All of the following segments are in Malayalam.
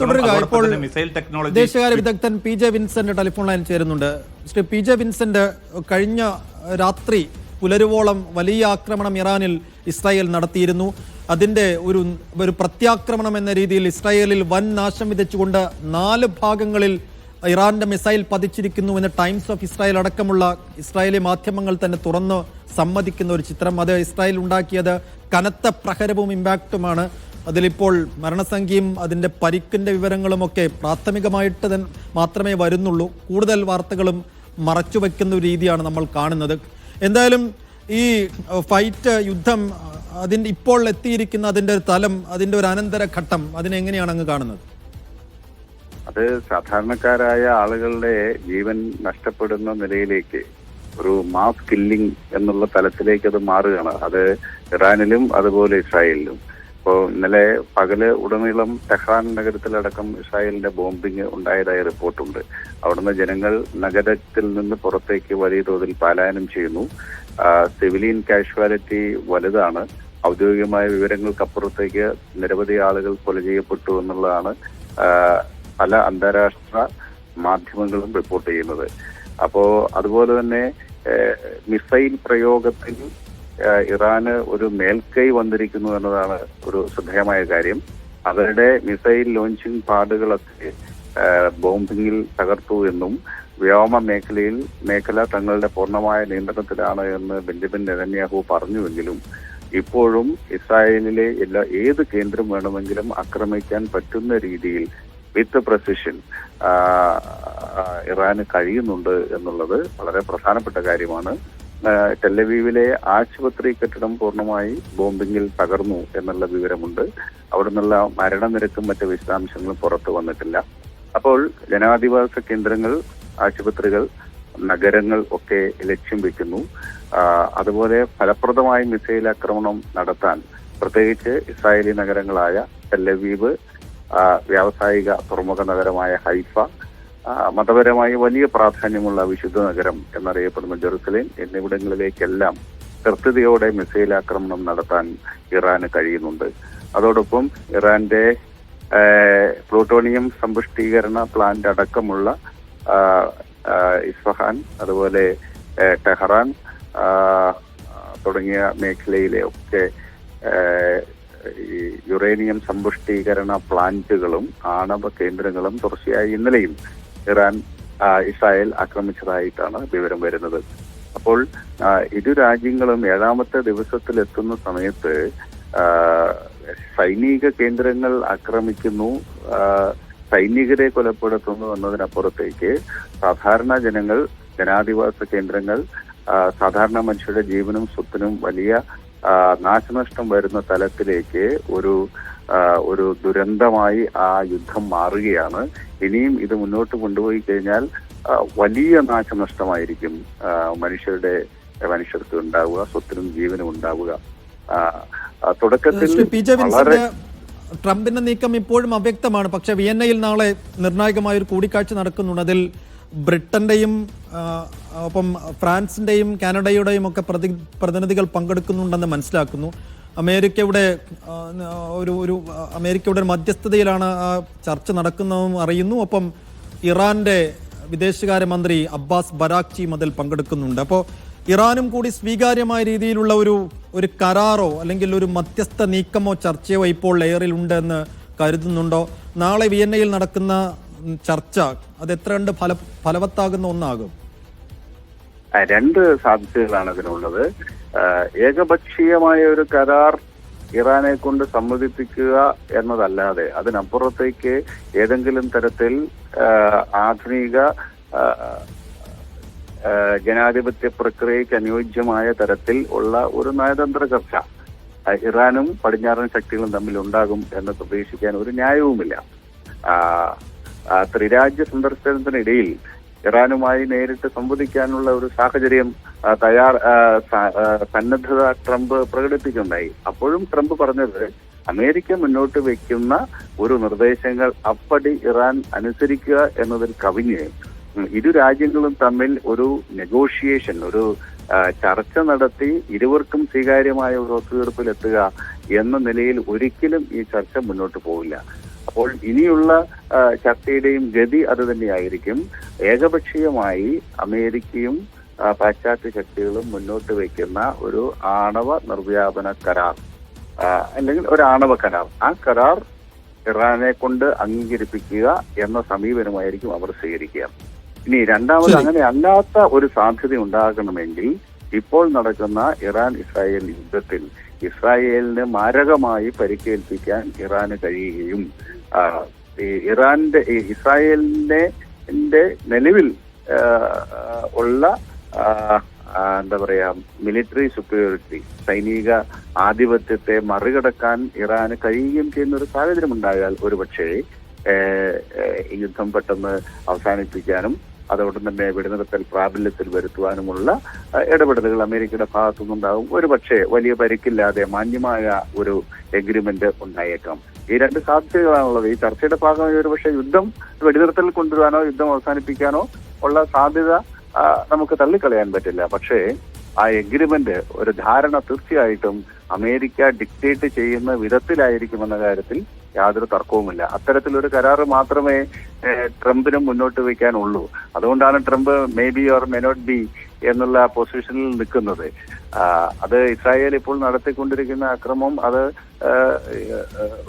തുടരുക. ഇപ്പോൾ വിദേശകാര്യ വിദഗ്ധൻ P J Vincent telephone line ചേരുന്നുണ്ട്. ശ്രീ പി ജെ വിൻസെന്റ് കഴിഞ്ഞ രാത്രി പുലരുവോളം വലിയ ആക്രമണം ഇറാനിൽ ഇസ്രായേൽ നടത്തിയിരുന്നു. അതിന്റെ ഒരു ഒരു പ്രത്യാക്രമണം എന്ന രീതിയിൽ ഇസ്രായേലിൽ വൻ നാശം വിതച്ചുകൊണ്ട് നാല് ഭാഗങ്ങളിൽ ഇറാന്റെ മിസൈൽ പതിച്ചിരിക്കുന്നു എന്ന് ടൈംസ് ഓഫ് ഇസ്രായേൽ അടക്കമുള്ള ഇസ്രായേലി മാധ്യമങ്ങൾ തന്നെ തുറന്ന് സമ്മതിക്കുന്ന ഒരു ചിത്രം. അത് ഇസ്രായേൽ ഉണ്ടാക്കിയത് കനത്ത പ്രഹരവും ഇമ്പാക്റ്റുമാണ്. അതിലിപ്പോൾ മരണസംഖ്യയും അതിന്റെ പരിക്കിന്റെ വിവരങ്ങളുമൊക്കെ പ്രാഥമികമായിട്ട് മാത്രമേ വരുന്നുള്ളൂ. കൂടുതൽ വാർത്തകളും മറച്ചുവെക്കുന്ന രീതിയാണ് നമ്മൾ കാണുന്നത്. എന്തായാലും ഈ ഫൈറ്റ് യുദ്ധം അതിന്റെ ഇപ്പോൾ എത്തിയിരിക്കുന്ന അതിന്റെ ഒരു തലം അതിന്റെ ഒരു അനന്തര ഘട്ടം അതിനെങ്ങനെയാണ് അങ്ങ് കാണുന്നത്? അത് സാധാരണക്കാരായ ആളുകളുടെ ജീവൻ നഷ്ടപ്പെടുന്ന നിലയിലേക്ക് ഒരു മാസ് കില്ലിംഗ് എന്നുള്ള തലത്തിലേക്ക് അത് മാറുകയാണ്. അത് ഇറാനിലും അതുപോലെ ഇസ്രായേലിലും. ഇപ്പോൾ ഇന്നലെ പകൽ ഉടനീളം ടെഹ്റാൻ നഗരത്തിലടക്കം ഇസ്രായേലിന്റെ ബോംബിംഗ് ഉണ്ടായതായി റിപ്പോർട്ടുണ്ട്. അവിടുന്ന് ജനങ്ങൾ നഗരത്തിൽ നിന്ന് പുറത്തേക്ക് വലിയ തോതിൽ പലായനം ചെയ്യുന്നു. സിവിലിയൻ കാഷ്വാലിറ്റി വലുതാണ്. ഔദ്യോഗികമായ വിവരങ്ങൾക്കപ്പുറത്തേക്ക് നിരവധി ആളുകൾ കൊല ചെയ്യപ്പെട്ടു എന്നുള്ളതാണ് പല അന്താരാഷ്ട്ര മാധ്യമങ്ങളും റിപ്പോർട്ട് ചെയ്യുന്നത്. അപ്പോ അതുപോലെ തന്നെ മിസൈൽ പ്രയോഗത്തിൽ ഇറാന് ഒരു മേൽക്കൈ വന്നിരിക്കുന്നു എന്നതാണ് ഒരു ശ്രദ്ധേയമായ കാര്യം. അവരുടെ മിസൈൽ ലോഞ്ചിങ് പാടുകളൊക്കെ ബോംബിങ്ങിൽ തകർത്തു എന്നും വ്യോമ മേഖലയിൽ മേഖല തങ്ങളുടെ പൂർണമായ നിയന്ത്രണത്തിലാണ് എന്ന് ബെഞ്ചമിൻ നെതന്യാഹു പറഞ്ഞുവെങ്കിലും ഇപ്പോഴും ഇസ്രായേലിലെ എല്ലാ ഏത് കേന്ദ്രം വേണമെങ്കിലും ആക്രമിക്കാൻ പറ്റുന്ന രീതിയിൽ വിത്ത് പ്രസിഷൻ ഇറാന് കഴിയുന്നുണ്ട് എന്നുള്ളത് വളരെ പ്രധാനപ്പെട്ട കാര്യമാണ്. ടെല്ലവീവിലെ ആശുപത്രി കെട്ടിടം പൂർണമായി ബോംബിങ്ങിൽ തകർന്നു എന്നുള്ള വിവരമുണ്ട്. അവിടെ നിന്നുള്ള മരണനിരക്കും മറ്റ് വിശദാംശങ്ങളും പുറത്തു വന്നിട്ടില്ല. അപ്പോൾ ജനാധിവാസ കേന്ദ്രങ്ങൾ ആശുപത്രികൾ നഗരങ്ങൾ ഒക്കെ ലക്ഷ്യം വെക്കുന്നു. അതുപോലെ ഫലപ്രദമായി മിസൈൽ ആക്രമണം നടത്താൻ പ്രത്യേകിച്ച് ഇസ്രായേലി നഗരങ്ങളായ ടെല്ലവീവ് വ്യാവസായിക തുറമുഖ നഗരമായ ഹൈഫ മതപരമായി വലിയ പ്രാധാന്യമുള്ള വിശുദ്ധ നഗരം എന്നറിയപ്പെടുന്ന ജെറുസലേം എന്നിവിടങ്ങളിലേക്കെല്ലാം കൃത്യതയോടെ മിസൈൽ ആക്രമണം നടത്താൻ ഇറാന് കഴിയുന്നുണ്ട്. അതോടൊപ്പം ഇറാന്റെ പ്ലൂട്ടോണിയം സമ്പുഷ്ടീകരണ പ്ലാന്റ് അടക്കമുള്ള ഇസ്ഫഹാൻ അതുപോലെ ടെഹ്റാൻ തുടങ്ങിയ മേഖലയിലെ ഒക്കെ യുറേനിയം സമ്പുഷ്ടീകരണ പ്ലാന്റുകളും ആണവ കേന്ദ്രങ്ങളും തുടർച്ചയായി ഇന്നലെയും ഇറാൻ ഇസ്രായേൽ ആക്രമിച്ചതായിട്ടാണ് വിവരം വരുന്നത്. അപ്പോൾ ഇരു രാജ്യങ്ങളും ഏഴാമത്തെ ദിവസത്തിലെത്തുന്ന സമയത്ത് ആ, സൈനിക കേന്ദ്രങ്ങൾ ആക്രമിക്കുന്നു സൈനികരെ കൊലപ്പെടുത്തുന്നു എന്നതിനപ്പുറത്തേക്ക് സാധാരണ ജനങ്ങൾ ജനാധിവാസ കേന്ദ്രങ്ങൾ സാധാരണ മനുഷ്യരുടെ ജീവനും സ്വത്തിനും വലിയ നാശനഷ്ടം വരുന്ന തലത്തിലേക്ക് ഒരു ഒരു ദുരന്തമായി ആ യുദ്ധം മാറുകയാണ്. ഇനിയും ഇത് മുന്നോട്ട് കൊണ്ടുപോയി കഴിഞ്ഞാൽ വലിയ നാശനഷ്ടമായിരിക്കും മനുഷ്യരുടെ മനുഷ്യർക്ക് ഉണ്ടാവുക സ്വത്തിനും ജീവനും ഉണ്ടാവുക. തുടക്കത്തിൽ ട്രംപിന്റെ നീക്കം ഇപ്പോഴും അവ്യക്തമാണ്. പക്ഷെ വിയന്നയിൽ നാളെ നിർണായകമായ ഒരു കൂടിക്കാഴ്ച നടക്കുന്നുണ്ട്. അതിൽ ബ്രിട്ടന്റെയും ഒപ്പം ഫ്രാൻസിന്റെയും കാനഡയുടെയും ഒക്കെ പ്രതി പ്രതിനിധികൾ പങ്കെടുക്കുന്നുണ്ടെന്ന് മനസ്സിലാക്കുന്നു. അമേരിക്കയുടെ ഒരു ഒരു അമേരിക്കയുടെ മധ്യസ്ഥതയിലാണ് ആ ചർച്ച നടക്കുന്നതെന്നും അറിയുന്നു. ഒപ്പം ഇറാന്റെ വിദേശകാര്യമന്ത്രി അബ്ബാസ് ബരാക്ചിയും അതിൽ പങ്കെടുക്കുന്നുണ്ട്. അപ്പോൾ ഇറാനും കൂടി സ്വീകാര്യമായ രീതിയിലുള്ള ഒരു ഒരു കരാറോ അല്ലെങ്കിൽ ഒരു മധ്യസ്ഥ നീക്കമോ ചർച്ചയോ ഇപ്പോൾ എയറിൽ ഉണ്ടെന്ന് കരുതുന്നുണ്ടോ? നാളെ വിയന്നയിൽ നടക്കുന്ന ചർച്ച അത് എത്ര കണ്ട് ഫല ഫലവത്താകുന്ന ഒന്നാകും? രണ്ട് സാധ്യതകളാണ് ഇതിനുള്ളത് ഏകപക്ഷീയമായ ഒരു കരാർ ഇറാനെ കൊണ്ട് സമ്മതിപ്പിക്കുക എന്നതല്ലാതെ അതിനപ്പുറത്തേക്ക് ഏതെങ്കിലും തരത്തിൽ ആധുനിക ജനാധിപത്യ പ്രക്രിയയ്ക്ക് അനുയോജ്യമായ തരത്തിൽ ഉള്ള ഒരു നയതന്ത്ര ചർച്ച ഇറാനും പടിഞ്ഞാറൻ ശക്തികളും തമ്മിൽ ഉണ്ടാകും എന്ന് പ്രതീക്ഷിക്കാൻ ഒരു ന്യായവുമില്ല. ത്രിരാജ്യ സന്ദർശനത്തിനിടയിൽ ഇറാനുമായി നേരിട്ട് സംവദിക്കാനുള്ള ഒരു സാഹചര്യം തയ്യാർ സന്നദ്ധത ട്രംപ് പ്രകടിപ്പിക്കുണ്ടായി അപ്പോഴും ട്രംപ് പറഞ്ഞത് അമേരിക്ക മുന്നോട്ട് വെക്കുന്ന ഒരു നിർദ്ദേശങ്ങൾ അപ്പടി ഇറാൻ അനുസരിക്കുക എന്നതിൽ കവിഞ്ഞ് ഇരു രാജ്യങ്ങളും തമ്മിൽ ഒരു നെഗോഷിയേഷൻ ഒരു ചർച്ച നടത്തി ഇരുവർക്കും സ്വീകാര്യമായ ഒരു ഒത്തുതീർപ്പിലെത്തുക എന്ന നിലയിൽ ഒരിക്കലും ഈ ചർച്ച മുന്നോട്ട് പോവില്ല. അപ്പോൾ ഇനിയുള്ള ചർച്ചയുടെയും ഗതി അത് തന്നെയായിരിക്കും. ഏകപക്ഷീയമായി അമേരിക്കയും പാശ്ചാത്യ ശക്തികളും മുന്നോട്ട് വയ്ക്കുന്ന ഒരു ആണവ നിർവ്യാപന കരാർ അല്ലെങ്കിൽ ഒരു ആണവ കരാർ. ആ കരാർ ഇറാനെ കൊണ്ട് അംഗീകരിപ്പിക്കുക എന്ന സമീപനമായിരിക്കും അവർ സ്വീകരിക്കുക. ഇനി രണ്ടാമത് അങ്ങനെ അല്ലാത്ത ഒരു സാധ്യത ഉണ്ടാകണമെങ്കിൽ ഇപ്പോൾ നടക്കുന്ന ഇറാൻ ഇസ്രായേൽ യുദ്ധത്തിൽ ഇസ്രായേലിന് മാരകമായി പരിക്കേൽപ്പിക്കാൻ ഇറാന് കഴിയുകയും ഇറാന്റെ ഇസ്രായേലിന്റെ നിലവിൽ ഉള്ള എന്താ പറയാ മിലിറ്ററി സുപ്പീരിയോറിറ്റി സൈനിക ആധിപത്യത്തെ മറികടക്കാൻ ഇറാന് കഴിയുകയും ചെയ്യുന്ന ഒരു സാഹചര്യം ഉണ്ടായാൽ ഒരുപക്ഷേ യുദ്ധം പെട്ടെന്ന് അവസാനിപ്പിക്കാനും അതോടൊപ്പം തന്നെ വെടിനിർത്തൽ പ്രാബല്യത്തിൽ വരുത്തുവാനുമുള്ള ഇടപെടലുകൾ അമേരിക്കയുടെ ഭാഗത്തുനിന്നുണ്ടാകും ഒരുപക്ഷെ വലിയ പരിക്കില്ലാതെ മാന്യമായ ഒരു എഗ്രിമെന്റ് ഉണ്ടായേക്കാം. ഈ രണ്ട് സാധ്യതകളാണുള്ളത്. ഈ ചർച്ചയുടെ ഭാഗമായി ഒരുപക്ഷെ യുദ്ധം വെടിനിർത്തൽ കൊണ്ടുവരാനോ യുദ്ധം അവസാനിപ്പിക്കാനോ ഉള്ള സാധ്യത നമുക്ക് തള്ളിക്കളയാൻ പറ്റില്ല. പക്ഷേ ആ എഗ്രിമെന്റ് ഒരു ധാരണ തീർച്ചയായിട്ടും അമേരിക്ക ഡിക്റ്റേറ്റ് ചെയ്യുന്ന വിധത്തിലായിരിക്കുമെന്ന കാര്യത്തിൽ യാതൊരു തർക്കവുമില്ല. അത്തരത്തിലൊരു കരാറ് മാത്രമേ ട്രംപിനും മുന്നോട്ട് വയ്ക്കാനുള്ളൂ. അതുകൊണ്ടാണ് Trump may be or may not be എന്നുള്ള പൊസിഷനിൽ നിൽക്കുന്നത്. അത് ഇസ്രായേൽ ഇപ്പോൾ നടത്തിക്കൊണ്ടിരിക്കുന്ന അക്രമം അത്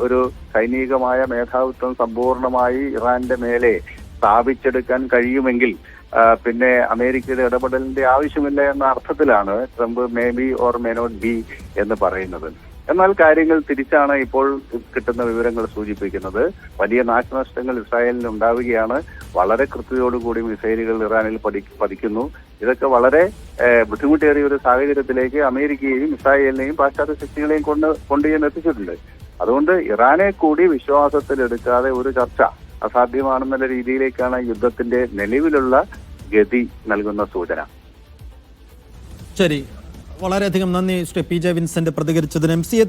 ഒരു സൈനികമായ മേധാവിത്വം സമ്പൂർണമായി ഇറാന്റെ മേലെ സ്ഥാപിച്ചെടുക്കാൻ കഴിയുമെങ്കിൽ പിന്നെ അമേരിക്കയുടെ ഇടപെടലിന്റെ ആവശ്യമില്ല എന്ന അർത്ഥത്തിലാണ് Trump may be or may not be എന്ന് പറയുന്നത്. എന്നാൽ കാര്യങ്ങൾ തിരിച്ചാണ് ഇപ്പോൾ കിട്ടുന്ന വിവരങ്ങൾ സൂചിപ്പിക്കുന്നത്. വലിയ നാശനഷ്ടങ്ങൾ ഇസ്രായേലിന് ഉണ്ടാവുകയാണ്. വളരെ കൃത്യതയോടുകൂടി മിസൈലുകൾ ഇറാനിൽ പതി പതിക്കുന്നു. ഇതൊക്കെ വളരെ ബുദ്ധിമുട്ടേറിയ ഒരു സാഹചര്യത്തിലേക്ക് അമേരിക്കയെയും ഇസ്രായേലിനെയും പാശ്ചാത്യ ശക്തികളെയും കൊണ്ട് കൊണ്ടുചെന്ന് എത്തിച്ചിട്ടുണ്ട് അതുകൊണ്ട് ഇറാനെ കൂടി വിശ്വാസത്തിലെടുക്കാതെ ഒരു ചർച്ച അസാധ്യമാണെന്നുള്ള രീതിയിലേക്കാണ് യുദ്ധത്തിന്റെ നിലവിലുള്ള ഗതി നൽകുന്ന സൂചന. ശരി. വളരെയധികം നന്ദി Shri P J Vincent പ്രതികരിച്ചതിന്. M C A